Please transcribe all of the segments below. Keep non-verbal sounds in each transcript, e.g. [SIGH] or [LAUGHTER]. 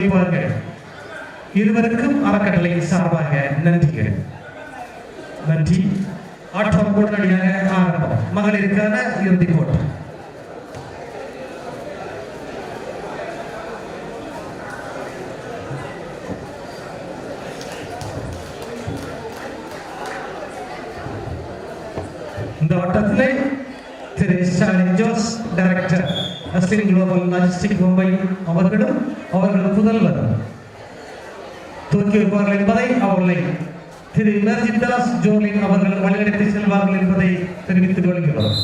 செய்வார்கள் இருவருக்கும் அறக்கட்டளையின் சார்பாக நன்றிகள். நன்றி. ஆட்டம் உடனடியாக ஆரம்பம். மகளிருக்கான இறுதி போட்டம் இந்த ஆட்டத்திலே திரு Stalin Jose director Aslin global logistic Mumbai அவர்களும் அவர்கள் புதல்வர். தூக்கி வைப்பார்கள் என்பதை அவர்களை திரு இமர்ஜித் தாஸ் ஜோலின் அவர்கள் வழிநடத்தி செல்வார்கள் என்பதை தெரிவித்துக் கொள்கிறோம்.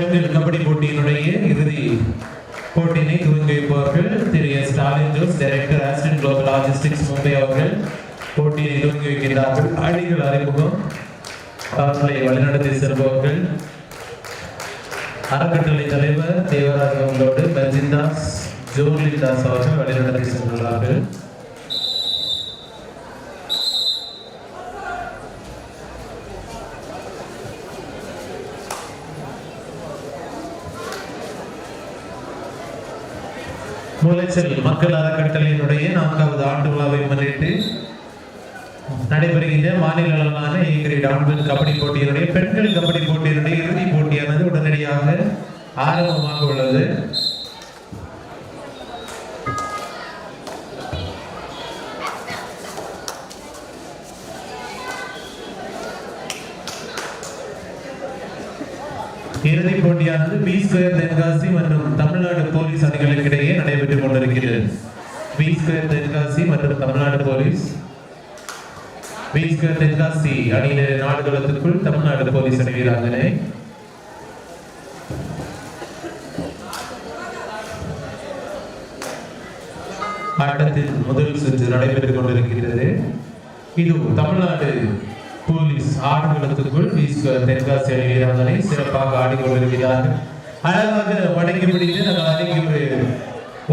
பெண்கள் கபடி போட்டியினுடைய இறுதி போட்டியினை துவங்கி வைப்பார்கள். திரு S. Stalin Jose director Aston global logistics Mumbai அவர்கள் போட்டியை துவங்கி வைக்கிறார்கள் அணிகள் அறிமுகம். அவர்களை வழிநடத்தி செல்பவர்கள். அறக்கட்டளை தலைவர் தேவராஜ் அவர்களோடு பஜிந்தாஸ் ஜோர்லிதாஸ் அவர்கள் வழிநடத்தி சென்றுள்ளார்கள். மூளைச்சல் மக்கள் அறக்கட்டளையினுடைய நான்காவது ஆண்டு விழாவை முன்னிட்டு நடைபெறுகின்ற மாநில அளவிலான ஏ ஆண்கள் கபடி போட்டியினுடைய பெண்கள் கபடி போட்டியினுடைய இறுதி போட்டியானது உடனடியாக ஆரம்பமாக உள்ளது. இறுதிப் போட்டியானது பி ஸ்கொயர் தென்காசி மற்றும் தமிழ்நாடு போலீஸ் அணிகள் இடையே நடைபெற்றுக் தென்காசி மற்றும் தமிழ்நாடு போலீஸ். பி தென்காசி அணியினர் நாடுகளத்திற்குள் தமிழ்நாடு போலீஸ் அணி வீராங்கனை. ஆட்டத்தின் முதல் சுற்று நடைபெற்றுக் கொண்டிருக்கிறது இது தமிழ்நாடு போலீஸ் ஆடுகளத்துக்குள் தென்காசி அணி வீராங்கனை சிறப்பாக ஆடிக்கொண்டிருக்கிறார்கள். அழகாக வடங்கி பிடித்து நாங்கள் அன்னைக்கு ஒரு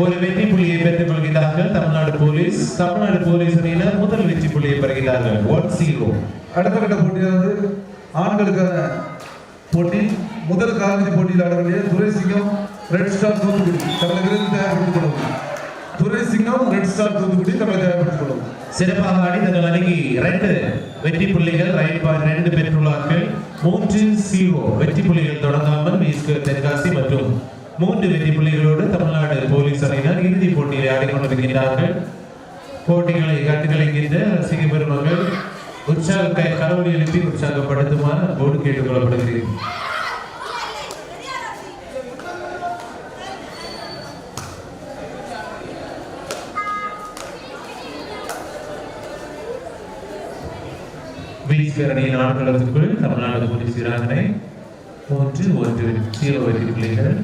ஒரு வெற்றி புள்ளியை பெற்றுக் கொள்கிறார்கள் தமிழ்நாடு போலீஸ் தமிழ்நாடு போலீஸ் அணியினர் முதல் வெற்றி புள்ளியை பெறுகிறார்கள். ஒன் ஜீரோ அடுத்த கட்ட போட்டியானது ஆண்களுக்கான போட்டி. முதல் காலிறுதி போட்டியில் ஆடக்கூடிய துரைசிங்கம் ரெட் ஸ்டார் தூத்துக்குடி. தங்களை விருது கொள்ளும். துரைசிங்கம் ரெட் ஸ்டார் தூத்துக்குடி தங்களை தயார்படுத்திக் கொள்ளும். சிறப்பாக ஆடி தங்கள் அணிக்கு ரெண்டு வெற்றி புள்ளிகள் ரெண்டு பெற்றுள்ளார்கள். மூன்று ஜீரோ வெற்றி புள்ளிகள் தொடங்காமல் தென்காசி மற்றும் மூன்று வெற்றி புள்ளிகளோடு தமிழ்நாடு போலீஸ் அணியினர் இறுதிப் போட்டியை ஆடிக்கொண்டிருக்கிறார்கள் போட்டிகளை கட்டுகளிக்கின்ற ரசிக பெருமக்கள் உற்சாகத்தை கரவொலி எழுப்பி உற்சாகப்படுத்துமாறு அன்போடு கேட்டுக்கொள்ளப்படுகிறேன் வீஸ்கர் அணியின் தமிழ்நாடு போலீஸ் வீராங்கனை மூன்று ஒன்று ஜீரோ வெற்றி புள்ளிகள்.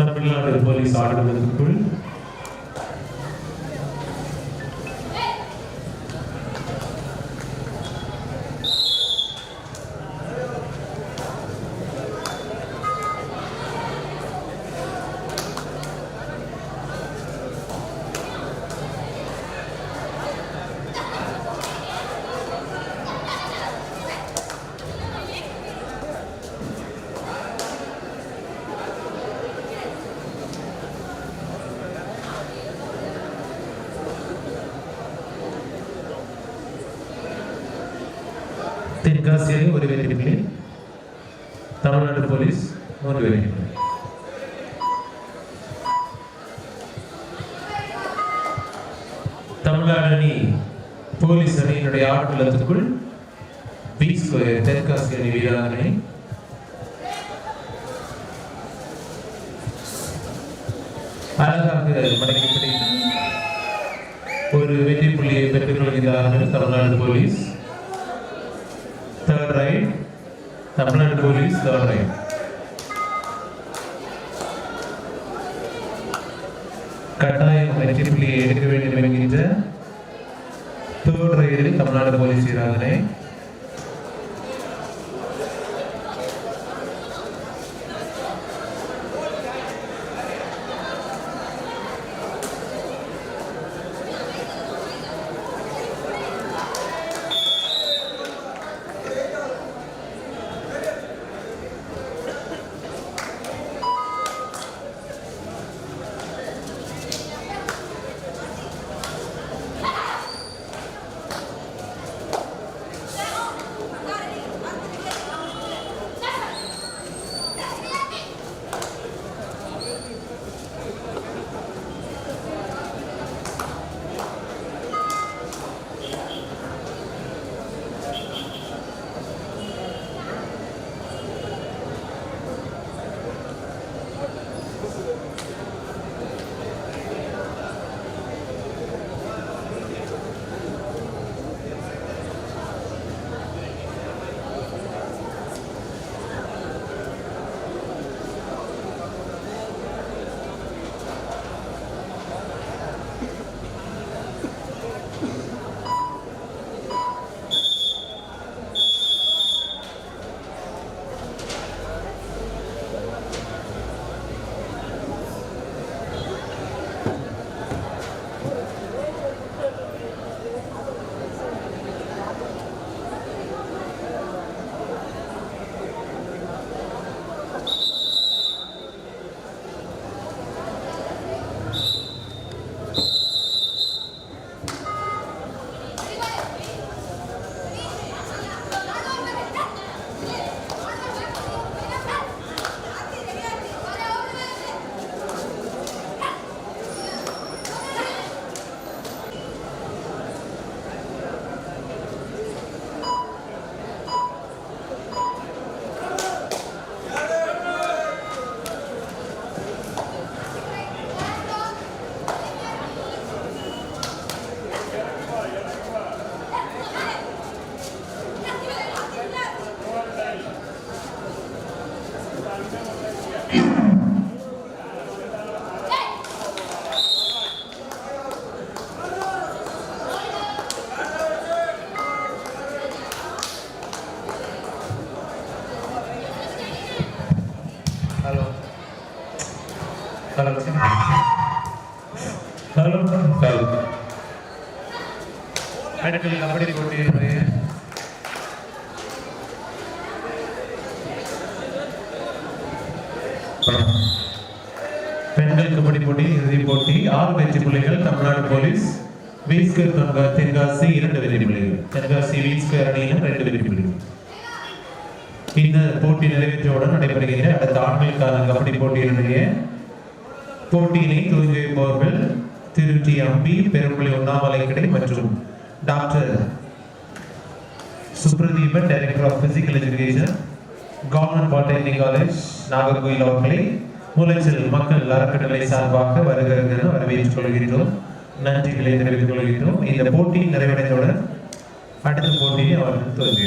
தமிழ்நாடு போலீஸ் ஆடுவதற்குள் தமிழ்நாடு அணி போலீஸ் அணியினுடைய என்னுடைய ஆடுகளத்துக்குள் பி ஸ்கொயர் தெற்காசி அணி வீராங்கனை. அழகாக மடக்கிப்படி ஒரு வெற்றி புள்ளியை பெற்றுக் கொள்கிறார்கள் Tamil Nadu police. Third raid Tamil Nadu police third raid கட்டாயம் வெற்றி புள்ளியை எடுக்க வேண்டும் என்கின்ற தமிழ்நாடு போலீஸ் வீராங்கனை ஹலோ தரும் அடுத்து கபடி போட்டியினுடைய பெண்கள் கபடி போட்டி இறுதிப் போட்டி ஆறு வெற்றி புள்ளிகள் தமிழ்நாடு போலீஸ். வீஸ்கர் தொங்க தென்காசி இரண்டு வெற்றி புள்ளிகள். தென்காசி வீஸ்கர் அணியினர் ரெண்டு வெற்றி புள்ளிகள். இந்த போட்டி நிறைவேற்றவுடன் நடைபெறுகின்ற அடுத்த ஆண்களுக்கான கபடி போட்டியினுடைய போட்டியினை துவங்கி வைப்பவர்கள் திரு டி அம்பி பெரும்புலி உண்ணாமலை கடை மற்றும் doctor Subradeepan director of physical education government polytechnic college Nagercoil அவர்களை மூலச்சல் மக்கள் அறக்கட்டளை சார்பாக வருகிறது என வரவேற்றுக் கொள்கின்றோம். நன்றிகளை தெரிவித்துக் கொள்கின்றோம். இந்த போட்டி நிறைவடைந்தவுடன் அடுத்த போட்டியை அவர்கள் துவங்கி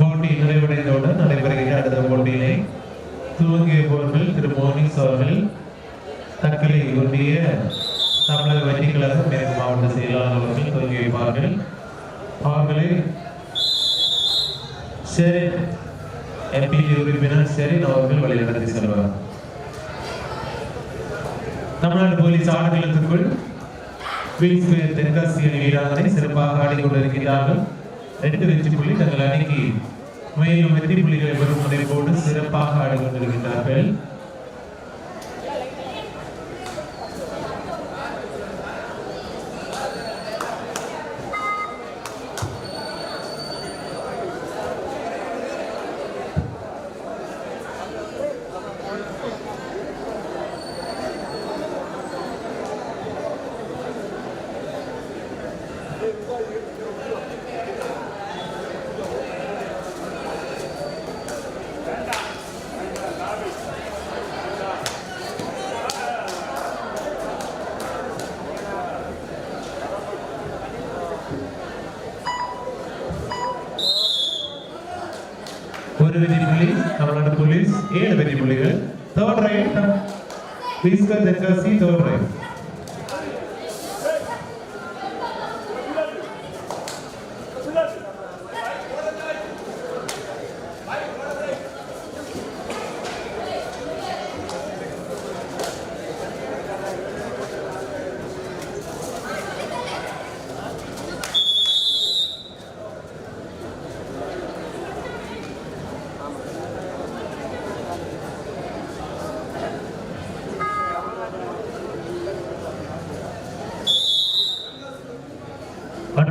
போட்டி நிறைவடைந்தவுடன் நடைபெறுகிற அடுத்த போட்டியிலே துவங்கிய போர்கள் திரு மோனிஸ் அவர்கள் தக்கலை ஒன்றிய தமிழக வங்கிகளாக மேற்கு மாவட்ட செயலாளர் அவர்கள் துவங்கி வைப்பார்கள். அவர்களை சரி எம்பி உறுப்பினர் சரி அவர்கள் வழிநடத்தி செல்வார். தமிழ்நாடு போலீஸ் ஆடுகளத்துக்குள் தென்காசி அணி வீராங்கனை சிறப்பாக ஆடிக்கொண்டிருக்கிறார்கள் ரெண்டு வெற்றி புள்ளி தங்கள் அணிக்கு மேலும் வெற்றி புள்ளிகளை பெறும் முனைப்போடு சிறப்பாக ஆடிக்கொண்டிருக்கிறார்கள் ஒரு வெற்றி புள்ளி தமிழ்நாடு போலீஸ் ஏழு வெற்றி புள்ளிகள் third raid பீஸ்கர் Tenkasi third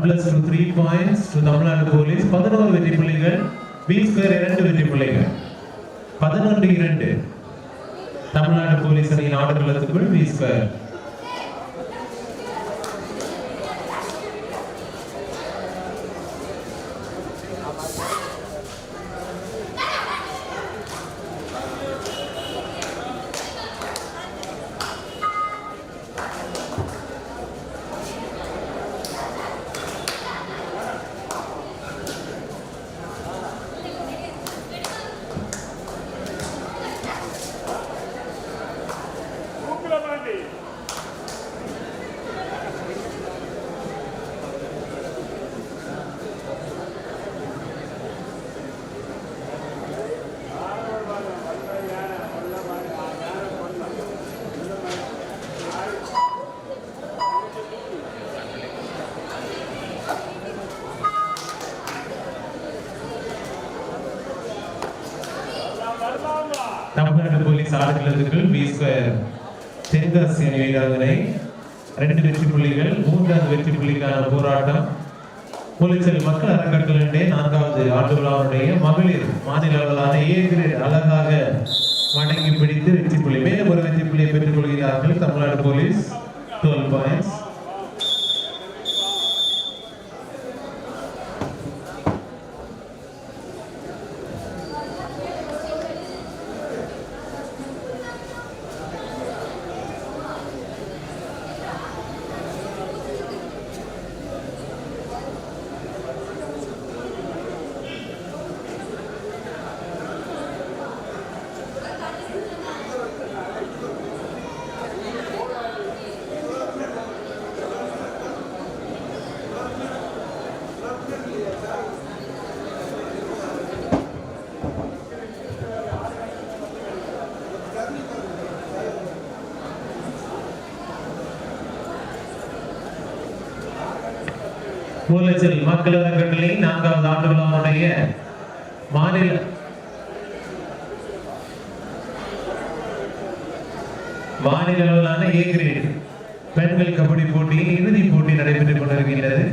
plus two three points to Tamil Nadu police பதினோரு வெற்றி புள்ளிகள் பி ஸ்கொயர் இரண்டு வெற்றி புள்ளிகள். பதினொன்று இரண்டு. தமிழ்நாடு போலீஸ் அணியின் ஆடுகளத்துக்குள் P square Tamil Nadu P square Tenkasi அணி வீராங்கனை ரெண்டு வெற்றி புள்ளிகள் மூன்றாவது வெற்றி புள்ளிக்கான போராட்டம். புலிச்சல் மக்கள் அறக்கட்டளையுடைய நான்காவது ஆண்டு விழாவுடைய மகளிர் மாநில அளவிலான ஏ கிரேட் அழகாக வணங்கி பிடித்து வெற்றி புள்ளி. மேலும் ஒரு வெற்றி புள்ளியை பெற்றுக் கொள்கிறார்கள் Tamil Nadu police. Twelve points Moolachal மக்கள் அறக்கட்டளை நான்காவது ஆண்டு விழாவுடைய மாநில மாநில அளவிலான ஏ கிரேட் பெண்கள் கபடி போட்டியின் இறுதிப் போட்டி நடைபெற்றுக் கொண்டிருக்கின்றது.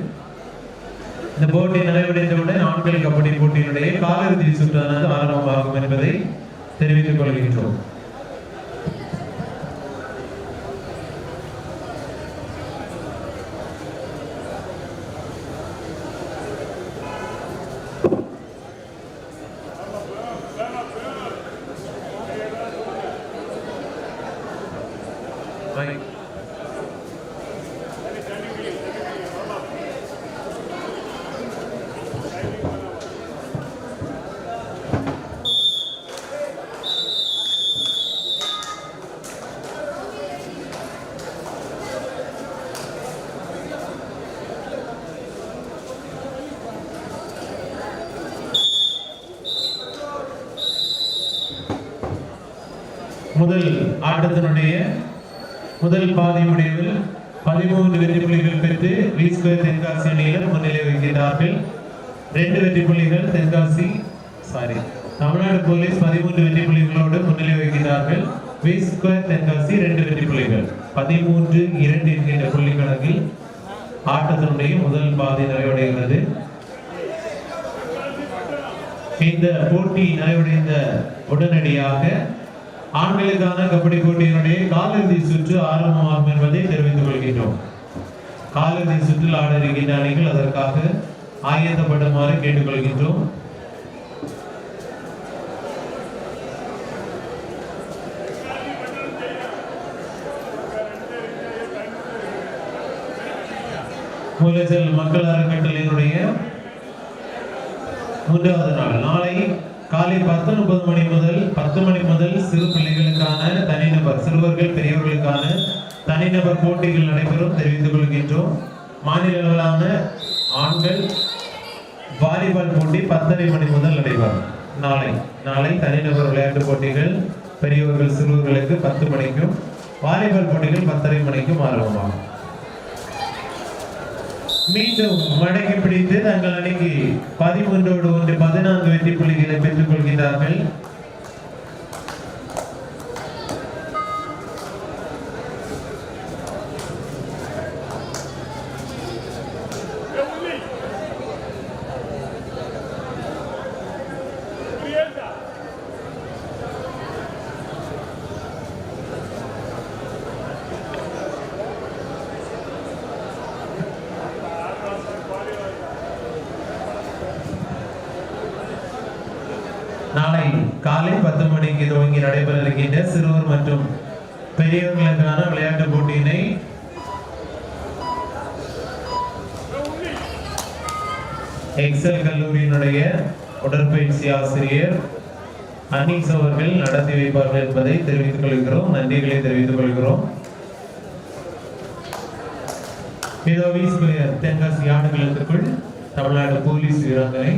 இந்த போட்டி நிறைவடைந்தவுடன் ஆண்கள் கபடி போட்டியினுடைய காலிறுதி சுற்றானது ஆரம்பமாகும் என்பதை தெரிவித்துக் கொள்கின்றோம். முதல் ஆட்டத்தினுடைய முதல் பாதி முடிவில் பதிமூன்று வெற்றி புள்ளிகள் பெற்று வீஸ்கர் தென்காசி அணியினர் முன்னிலை வைக்கிறார்கள் ரெண்டு வெற்றி புள்ளிகள் தென்காசி சாரி தமிழ்நாடு போலீஸ் பதிமூன்று வெற்றி புள்ளிகளோடு முன்னிலை வைக்கிறார்கள் வீஸ்கர் தென்காசி ரெண்டு வெற்றி புள்ளிகள். பதிமூன்று இரண்டு என்கின்ற புள்ளி கணக்கில் ஆட்டத்தினுடைய முதல் பாதி நிறைவடைகிறது. இந்த போட்டி நிறைவடைந்த உடனடியாக ஆண்களுக்கான கபடி போட்டியினுடைய காலிறுதி சுற்று ஆரம்பமாகும் என்பதை தெரிவித்துக் கொள்கின்றோம். காலிறுதி சுற்றில் ஆட இருக்கின்ற அணிகள் அதற்காக ஆயத்தப்படுமாறு கேட்டுக்கொள்கின்றோம். மூலச்சல் மக்கள் அறக்கட்டளையினுடைய மூன்றாவது நாள் நாளை காலை பத்து முப்பது மணி முதல் பத்து மணி முதல் சிறு பிள்ளைகளுக்கான தனிநபர் சிறுவர்கள் பெரியவர்களுக்கான தனிநபர் போட்டிகள் நடைபெறும் தெரிவித்துக் கொள்கின்றோம். மாநில அளவிலான ஆண்கள் வாலிபால் போட்டி பத்தரை மணி முதல் நடைபெறும். நாளை நாளை தனிநபர் விளையாட்டு போட்டிகள் பெரியவர்கள் சிறுவர்களுக்கு பத்து மணிக்கும் வாலிபால் போட்டிகள் பத்தரை மணிக்கும் ஆரம்பமாகும். மீண்டும் மடங்கி பிடித்து தங்கள் அணிக்கு பதிமூன்றோடு ஒன்று பதினான்கு வெற்றி புள்ளிகளை பெற்றுக் கொள்கிறார்கள் நாளை காலை பத்து மணிக்கு துவங்கி நடைபெற இருக்கின்ற சிறுவர் மற்றும் பெரியவர்களுக்கான விளையாட்டு போட்டியினை எக்ஸல் கல்லூரியினுடைய உடற்பயிற்சி ஆசிரியர் அனீஸ் அவர்கள் நடத்தி வைப்பார்கள் என்பதை தெரிவித்துக் கொள்கிறோம். நன்றிகளை தெரிவித்துக் கொள்கிறோம். தென்காசி ஆடுகளத்திற்குள் தமிழ்நாடு போலீஸ் வீராங்கனை.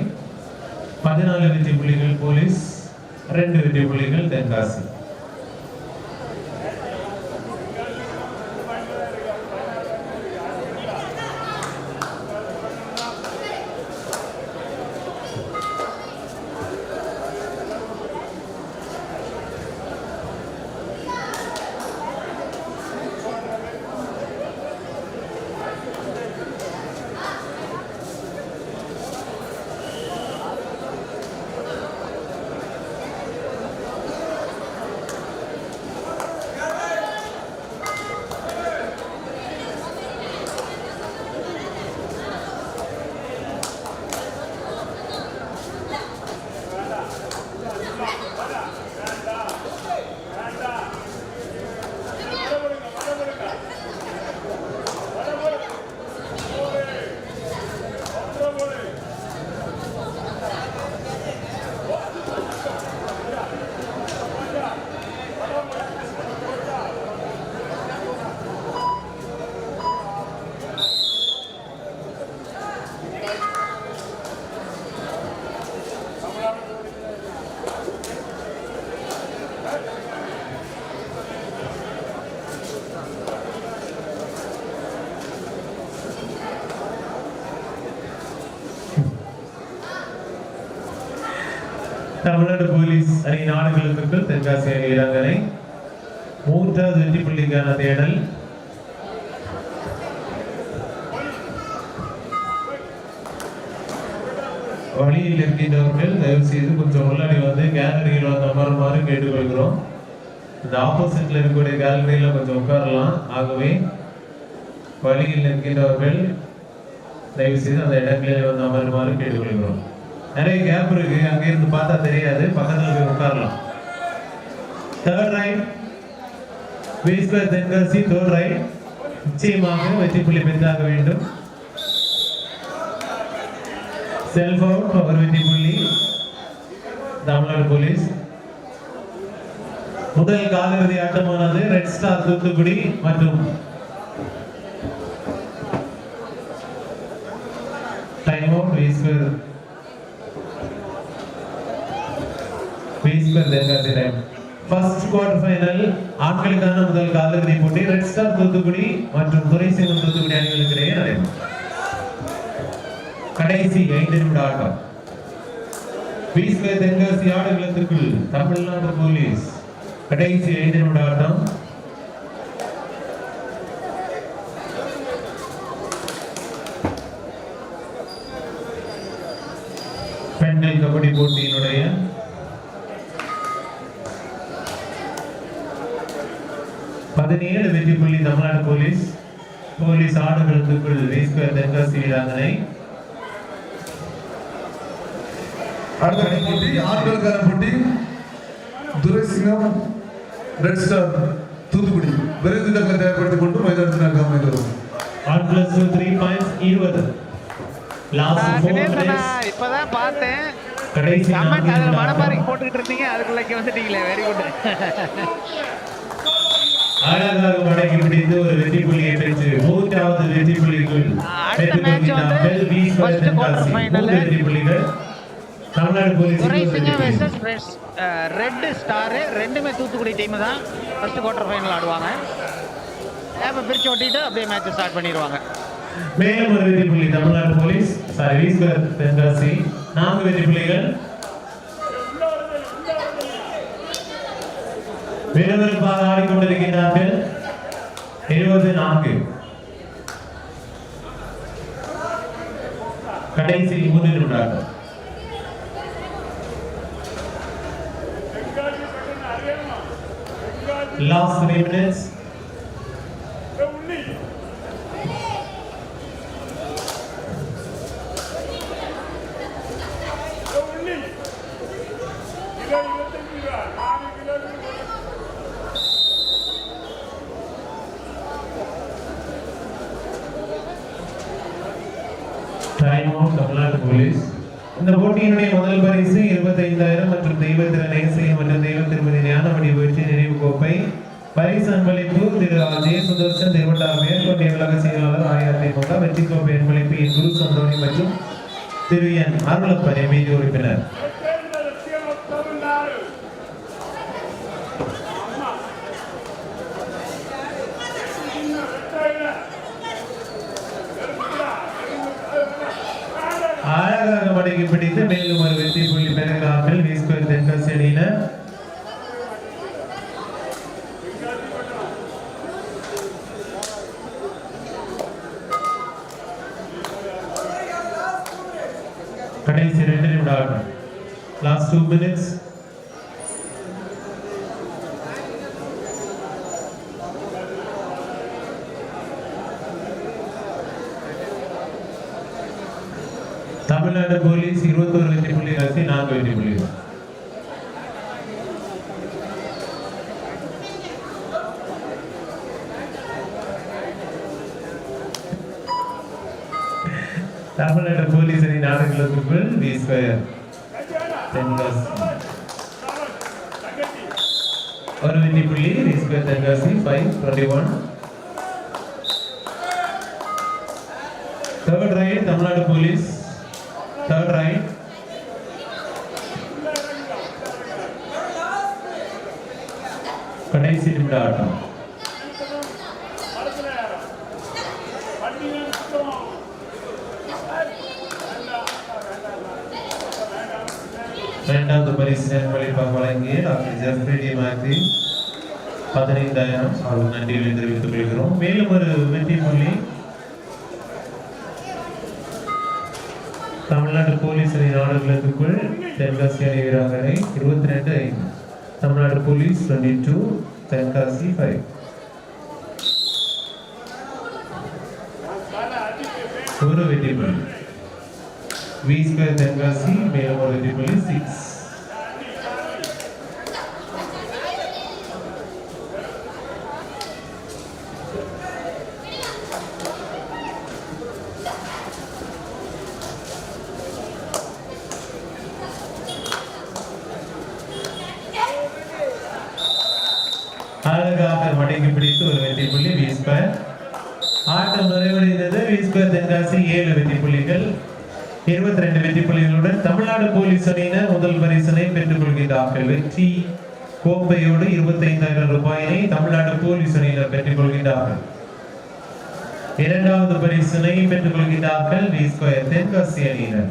பதினாலு வெற்றி புள்ளிகள் போலீஸ் ரெண்டு வெற்றி புள்ளிகள் தென்காசி. தமிழ்நாடு போலீஸ் அணி நாடுகளுக்கு தென்காசி அணி வீராங்கனை மூன்றாவது வெற்றி புள்ளிக்கான தேடல். வழியில் இருக்கின்றவர்கள் தயவு செய்து கொஞ்சம் உள்ளாடி வந்து கேலரியில் வந்து அமருமாறு கேட்டுக்கொள்கிறோம். இந்த ஆப்போசிட்ல இருக்கக்கூடிய கேலரியில கொஞ்சம் உட்காரலாம். ஆகவே வழியில் இருக்கின்றவர்கள் தயவு செய்து அந்த இடங்களில் வந்து அமருமாறு கேட்டுக்கொள்கிறோம். நிறைய கேப் இருக்கு. அங்கே இருந்து பார்த்தா தெரியாது. பக்கத்தில் போய் உட்காரலாம். Third raid whisper Tenkasi third raid நிச்சயமாக வெற்றி புள்ளி பெற்றாக வேண்டும். செல்ஃப் அவுட் அவர் வெற்றி புள்ளி. தமிழ்நாடு போலீஸ். முதல் காலிறுதி ஆட்டமானது ரெட் ஸ்டார் தூத்துக்குடி மற்றும் time out whisper whisper first quarter final ஆண்களுக்கான முதல் காலிறுதி போட்டி ரெட் ஸ்டார் தூத்துக்குடி மற்றும் துரைசேவன் தூத்துக்குடி அணிகளுக்கு இடையே நடைபெறும். கடைசி ஐந்து நிமிட ஆட்டம். பீஸ்வே தென்காசி ஆடு ஆடுகளத்திற்குள் தமிழ்நாடு போலீஸ். கடைசி ஐந்து நிமிட ஆட்டம். பெண்கள் கபடி போட்டியினுடைய பதினேழு வெற்றி புள்ளி தமிழ்நாடு போலீஸ். போலீஸ் ஆடுகளத்துக்குள் வீஸ்கர் தென்காசி வீராங்கனை அடுத்த போட்டி ஆண்களுக்கான போட்டி. Duraisingam red star Thoothukudi. விரைந்து தங்களை தயார்படுத்திக் கொண்டு பிளஸ் டூ த்ரீ பாயிண்ட்ஸ் இருபது. லாஸ்ட் ஃபோர் இப்பதான் பார்த்தேன். கடைசி கமெண்ட். போட்டுக்கிட்டு இருந்தீங்க அதுக்குள்ள வந்துட்டீங்களே வெரி குட் [LAUGHS] அழகாக மடக்கி பிடித்து ஒரு வெற்றி புள்ளியை பெற்று மூன்றாவது வெற்றி புள்ளிக்குள் வெற்றி புள்ளிகள். தமிழ்நாடு போலீஸ் ரெட் ஸ்டார் ரெண்டுமே தூத்துக்குடி டீம் தான் ஃபர்ஸ்ட் குவார்டர் ஃபைனல் ஆடுவாங்க. இப்போ பிரிச்சு ஓட்டிட்டு அப்படியே மேட்ச் ஸ்டார்ட் பண்ணிடுவாங்க. மேலும் ஒரு வெற்றி புள்ளி Tamil Nadu police sorry V square Tenkasi நான்கு வெற்றி புள்ளிகள் விறுவிறுப்பாக ஆடிக்கொண்டிருக்கிறார்கள் இருபது நான்கு. கடைசி மூன்று நிமிடங்கள் last three minutes time out Tamil Nadu police. இந்த போட்டியினுடைய முதல் பரிசு இருபத்தைந்தாயிரம் மற்றும் தெய்வ திரு மற்றும் தெய்வ திருமதி ஞானமணி வெற்றி நினைவு கோப்பை. பரிசு அன்பளிப்பு திரு ஜெய சுதர்சன் திருவட்டார் கொண்டிய உலக செயலாளர் அஇஅதிமுக வெற்றி கோப்பை அன்பளிப்பு என் குரு சந்தோனி மற்றும் திரு என் அருளப்பன் எம்இடி உறுப்பினர் அழகாக மடக்கி பிடித்து மேலும் ஒரு வெற்றி புள்ளி பெறுகிறார்கள் வீஸ்கர் தென்காசி அணியினர் கடைசி ரெண்டு நிமிட ஆட்டம் last two minutes Tamil Nadu police இருபத்தோரு வெற்றி புள்ளி ராசி நான்கு வெற்றி புள்ளி. தமிழ்நாடு போலீஸ் அணி நாடுகளுக்குள் வி ஸ்கொயர் தென்காசி ஒரு வெற்றி புள்ளி v square Tenkasi five twenty one third raid Tamil Nadu police third raid கடைசி நிமிட ஆட்டம் இரண்டாவது பரிசு நன்மளிப்பாக வழங்கிய டாக்டர் ஜெஃப்ரி டி மாத்தி பதினைந்தாயிரம் அவர்கள் நன்றிகளை தெரிவித்துக் கொள்கிறோம். மேலும் ஒரு வெற்றி புள்ளி. தமிழ்நாடு போலீஸ் அணி நாடுகளுக்குள் தென்காசி அணி வீராங்கனை இருபத்தி ரெண்டு ஐந்து. Tamil Nadu police twenty two Tenkasi five. ஒரு வெற்றி புள்ளி. வி ஸ்கொயர் தென்காசி மேலும் ஒரு வெற்றி புள்ளி சிக்ஸ் அழகாக மடங்கி பிடித்து ஒரு வெற்றி புள்ளி வி ஸ்கொயர் ஆட்டம் நிறைவடைந்தது வி ஸ்கொயர் தென்காசி ஏழு வெற்றி புள்ளிகள் இருபத்தி ரெண்டு வெற்றி புள்ளிகளுடன் தமிழ்நாடு போலீஸ் அணியினர் முதல் பரிசனை பெற்றுக் கொள்கின்றார்கள் வெற்றி கோப்பையோடு இருபத்தி ஐந்தாயிரம் ரூபாயினை தமிழ்நாடு போலீஸ் அணியினர் பெற்றுக் கொள்கின்றார்கள் இரண்டாவது பரிசினை பெற்றுக் கொள்கின்றார்கள் வி ஸ்கொயர் தென்காசி அணியினர்.